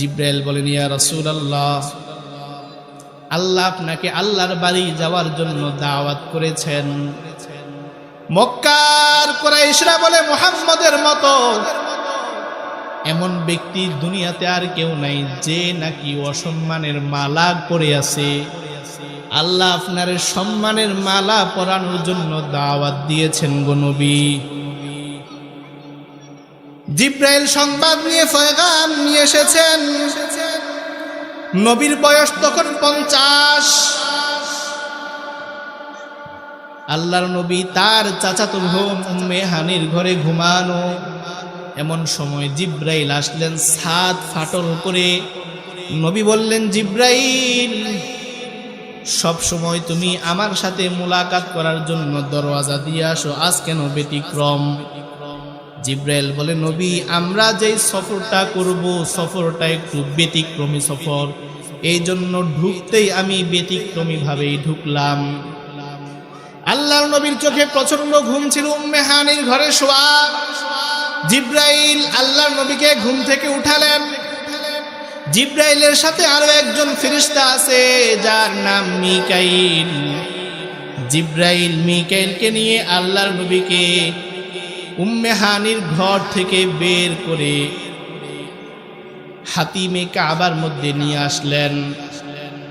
জিব্রাইল বলেন, ইয়া রাসূল আল্লাহ আপনাকে আল্লাহর বাড়ি যাওয়ার জন্য দাওয়াত করেছেন। মক্কার কোরাইশরা বলে, মুহাম্মদের মতো এমন ব্যক্তি দুনিয়াতে আর কেউ নাই যে নাকি অসম্মানের মালা পরে আছে। আল্লাহ আপনার সম্মানের মালা পরানোর জন্য দাওয়াত দিয়েছেন গো নবী। জিব্রাইল সংবাদ নিয়ে ফয়গাম নিয়ে এসেছেন। নবীর বয়স তখন পঞ্চাশ। আল্লাহর নবী তার চাচাতো বোন উম্মে হানির ঘরে ঘুমানো। এমন সময় জিব্রাইল আসলেন সাত ফাটল করে। নবী বললেন, জিব্রাইল, সব সময় তুমি আমার সাথে মোলাকাত করার জন্য দরওয়াজা দিয়ে আসো, আজ কেন ব্যতিক্রম? জিব্রাইল বলে, নবী, আমরা যেই সফরটা করব, সফরটা একটু ব্যতিক্রমী সফর। এই জন্য ঢুকতেই আমি ব্যতিক্রমী ভাবেই ঢুকলাম। আল্লাহর নবীর চোখে প্রচণ্ড ঘুম ছিল, উম্মে হানির ঘরে শোয়া। জিব্রাইল আল্লাহর নবীকে ঘুম থেকে উঠালেন। জিব্রাইলের সাথে আরও একজন ফেরিস্তা আছে, যার নাম মিকাইল। জিব্রাইল মিকাইলকে নিয়ে আল্লাহর নবীকে উম্মে হানির ঘর থেকে বের করে হাতিমে কাবার মধ্যে নিয়ে আসলেন।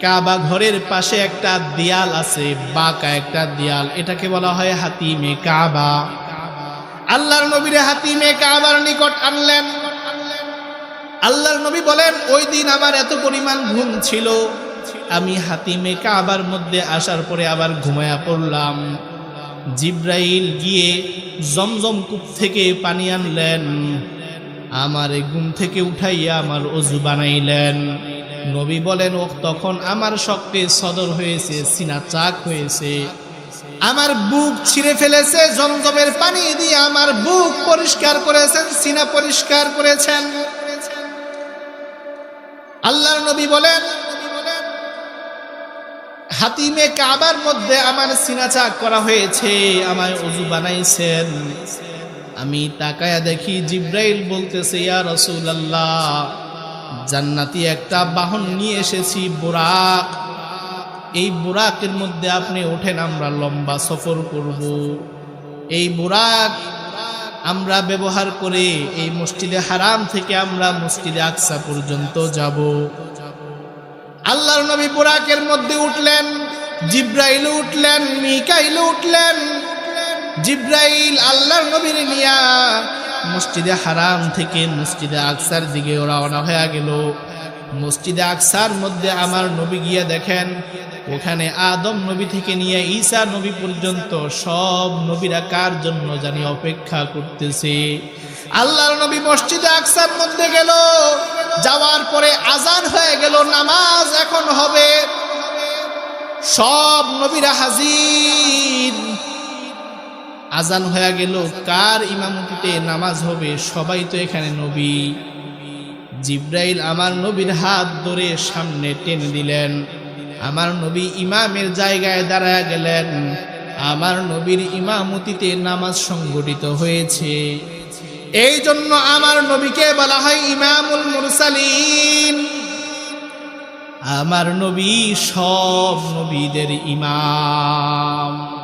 কাবা ঘরের পাশে একটা দেয়াল আছে, বাঁকা একটা দেয়াল। এটাকে বলা হয় হাতিমে কাবা। আল্লাহর নবীরে হাতিমে কাবার নিকট আনলেন। আল্লাহর নবী বলেন, ওই দিন আমার এত পরিমাণ ঘুম ছিল। আমি হাতিমে কাবার মধ্যে আসার পরে আবার ঘুমায়া পড়লাম। জিব্রাইল গিয়ে জমজম কূপ থেকে পানি আনলেন। আমার ঘুম থেকে উঠাইয়া আমার অজু বানাইলেন। নবী বলেন ও তখন আমার শক্তে সদর হয়েছে, সিনা চাক হয়েছে। আমার বুক ছিঁড়ে ফেলেছে, জমজমের পানি দিয়ে আমার বুক পরিষ্কার করেছেন, সিনা পরিষ্কার করেছেন। আল্লাহর নবী বলেন হাতিমে কাবার মধ্যে আমার সিনাচাক করা হয়েছে। আমায় অজু বানাইছেন। আমি তাকায়া দেখি জিব্রাইল বলতেছে, ইয়া রসুলাল্লাহ, জান্নাতি একটা বাহন নিয়ে এসেছি, বোরাক। এই বুরাকের মধ্যে আপনি ওঠেন, আমরা লম্বা সফর করব। এই বুরাক আমরা ব্যবহার করে এই মসজিদে হারাম থেকে আমরা মসজিদে আকসা পর্যন্ত যাব। আল্লাহর নবী বুরাকের মধ্যে উঠলেন, জিব্রাইল উঠলেন, মিকাইল উঠলেন। জিব্রাইল আল্লাহর নবীর নিয়া মসজিদে হারাম থেকে মসজিদে আকসার দিকে রওনা হয়ে গেল। মসজিদে আকসার মধ্যে আমার নবী গিয়ে দেখেন, ওখানে আদম নবী থেকে নিয়ে ঈসা নবী পর্যন্ত সব নবীরা কার জন্য জানি অপেক্ষা করতেছে। আল্লাহর নবী মসজিদে আকসার মধ্যে গেল। যাওয়ার পরে আজান হয়ে গেল, নামাজ এখন হবে। সব নবীরা হাজির। আজান হয়ে গেল, কার ইমামতিতে নামাজ হবে? সবাই তো এখানে নবী। জিব্রাইল আমার নবীর হাত ধরে সামনে টেনে দিলেন। আমার নবী ইমামের জায়গায় দাঁড়ায় গেলেন। আমার নবীর ইমামতিতে নামাজ সংগঠিত হয়েছে। এই জন্য আমার নবীকে বলা হয় ইমামুল মুরসালিন। আমার নবী সব নবীদের ইমাম।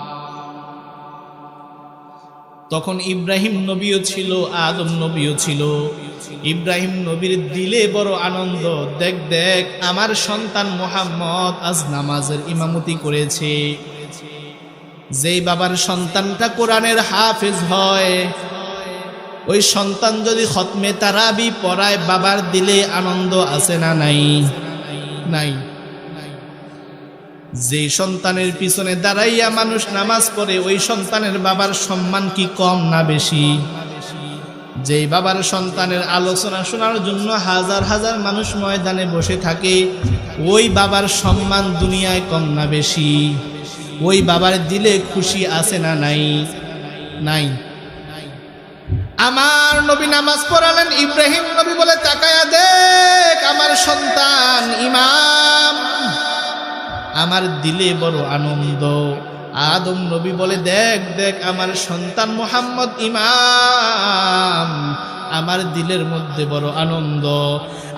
তখন ইব্রাহিম নবীও ছিল, আদম নবীও ছিল। ইব্রাহিম নবীর দিলে বড় আনন্দ। দেখ দেখ, আমার সন্তান মোহাম্মদ আজ নামাজের ইমামতি করেছে। যেই বাবার সন্তানটা কোরআনের হাফেজ হয় ওই সন্তান যদি খতমে তারাবি পড়ায় বাবার দিলে আনন্দ আছে না নাই? নাই। যে সন্তানের পিছনে দাঁড়াইয়া মানুষ নামাজ পড়ে, ওই সন্তানের বাবার সম্মান কি কম না বেশি? যে বাবার সন্তানের আলোচনা শোনার জন্য হাজার হাজার মানুষ ময়দানে বসে থাকে, ওই বাবার সম্মান দুনিয়ায় কম না বেশি? ওই বাবার দিলে খুশি আছে না নাই? নাই। আমার নবী নামাজ পড়ালেন, ইব্রাহিম নবী বলে তাকায়া দেখ, আমার সন্তান ইমাম। আমার দিলে বড় আনন্দ। আদম নবী বলে দেখ দেখ, আমার সন্তান মোহাম্মদ ইমাম। আমার দিলের মধ্যে বড় আনন্দ।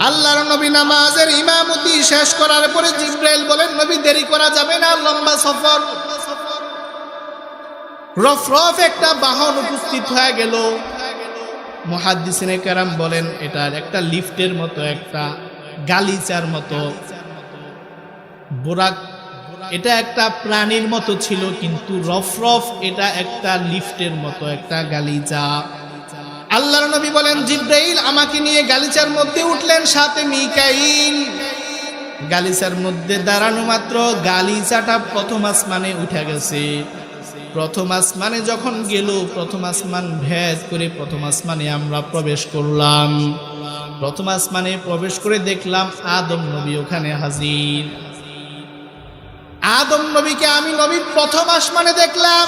আল্লাহর নবী নামাজের ইমামতি শেষ করার পরে জিব্রাইল বলেন নবী, দেরি করা যাবে না, লম্বা সফর। রফ রফ একটা বাহন উপস্থিত হয়ে গেল। মহাদ্দিসিনে কারাম বলেন এটার একটা লিফটের মতো, একটা গালিচার মতো। বোরাক, এটা একটা প্রাণীর মতো ছিল, কিন্তু রফ রফ এটা একটা লিফটের মতো, একটা গালিচা। আল্লাহর নবী বলেন, জিব্রাইল, আমাকে নিয়ে গালিচার মধ্যে উঠলেন সাথে মিকাইল। গালিচার মধ্যে দাঁড়ানো মাত্র গালিচাটা প্রথম আসমানে উঠে গেছে। প্রথম আসমানে যখন গেল, প্রথম আসমান ভেদ করে প্রথম আসমানে আমরা প্রবেশ করলাম। প্রথম আসমানে প্রবেশ করে দেখলাম আদম নবী ওখানে হাজির। আদম নবীকে আমি নবী প্রথম আসমানে দেখলাম।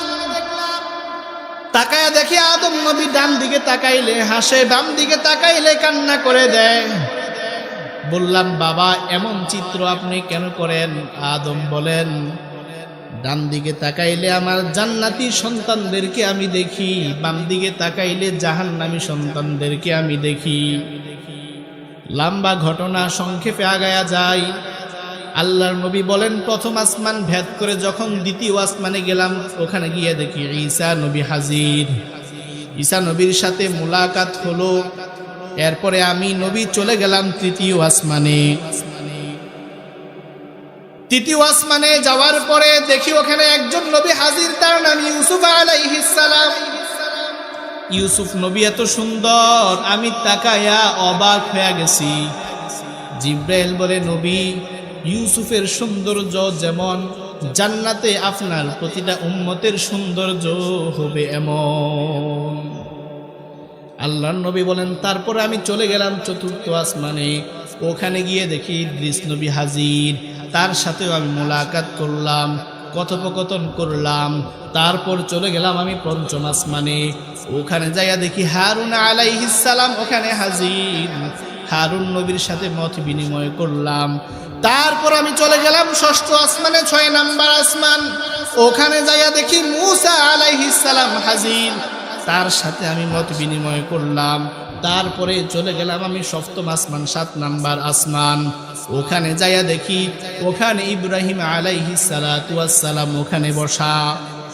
তাকায় দেখি আদম নবী ডান দিকে তাকাইলে, হাসে বাম দিকে তাকাইলে কান্না করে দেয়। বললাম, বাবা, এমন চিত্র আপনি কেন করেন? আদম বলেন ডান দিকে তাকাইলে আমার জান্নাতি সন্তানদেরকে আমি দেখি বাম দিকে তাকাইলে জাহান্নামী সন্তানদেরকে আমি দেখি। লম্বা ঘটনা সংক্ষেপে আগায়া যায়। আল্লাহর নবী বলেন, প্রথম আসমান ভেদ করে যখন দ্বিতীয় আসমানে গেলাম, ওখানে গিয়ে দেখি ঈসা নবী হাজির। ঈসা নবীর সাথে মোলাকাত হলো। এরপরে আমি নবী চলে গেলাম তৃতীয় আসমানে। তৃতীয় আসমানে যাওয়ার পরে দেখি ওখানে একজন নবী হাজির, তার নাম ইউসুফ আলাইহিস সালাম। ইউসুফ, নবী এত সুন্দর, আমি তাকায়া অবাক হয়ে গেছি। জিব্রাইল বলে, নবী, ইউসুফের সৌন্দর্য যেমন, জান্নাতে আপনার প্রতিটা উম্মতের সৌন্দর্য হবে এমন। আল্লাহর নবী বলেন, তারপরে আমি চলে গেলাম চতুর্থ আসমানে। ওখানে গিয়ে দেখি ইদ্রিস নবী হাজির। তার সাথেও আমি মোলাকাত করলাম, কথোপকথন করলাম, তারপর চলে গেলাম আমি পঞ্চম আসমানে। ওখানে যাইয়া দেখি হারুন আলাইহিস সালাম ওখানে হাজির। হারুন নবীর সাথে মত বিনিময় করলাম। তারপর আমি চলে গেলাম ষষ্ঠ আসমানে, ছয় নাম্বার আসমান। ওখানে যাইয়া দেখি মুসা আলাইহিস সালাম হাজির। তার সাথে আমি মত বিনিময় করলাম। তারপরে চলে গেলাম আমি সপ্তম আসমান, সাত নাম্বার আসমান। ওখানে যাইয়া দেখি, ওখানে ইব্রাহিম আলাইহি সালাম ওখানে বসা।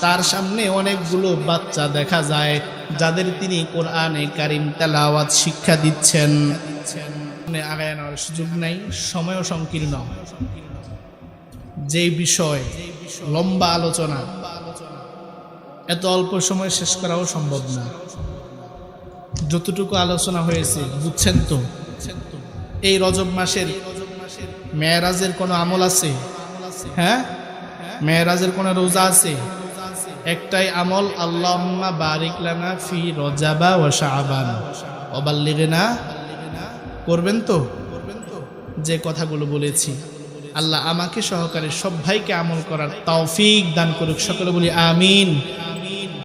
তার সামনে অনেকগুলো বাচ্চা দেখা যায়, যাদের তিনি কোরআনে কারিম তেলাওয়াত শিক্ষা দিচ্ছেন। আগায় সুযোগ নাই, সময়ও সংকীর্ণ। যে বিষয়, লম্বা আলোচনা এত অল্প সময় শেষ করাও সম্ভব না। যতটুকু আলোচনা হয়েছে, বুঝছেন তো? এই রজব মাসের মেয়েরাজের কোনো আমল আছে? হ্যাঁ? মেয়েরাজের কোনো রোজা আছে? একটাই আমল, আল্লাহম্মা বারিক ফি রজাবা ও শাহবান অবাল্লিগে না? করবেন তো? যে কথাগুলো বলেছি। আল্লাহ আমাকে সহকারে সব ভাইকে আমল করার তৌফিক দান করুক। সকলে বলি, আমিন।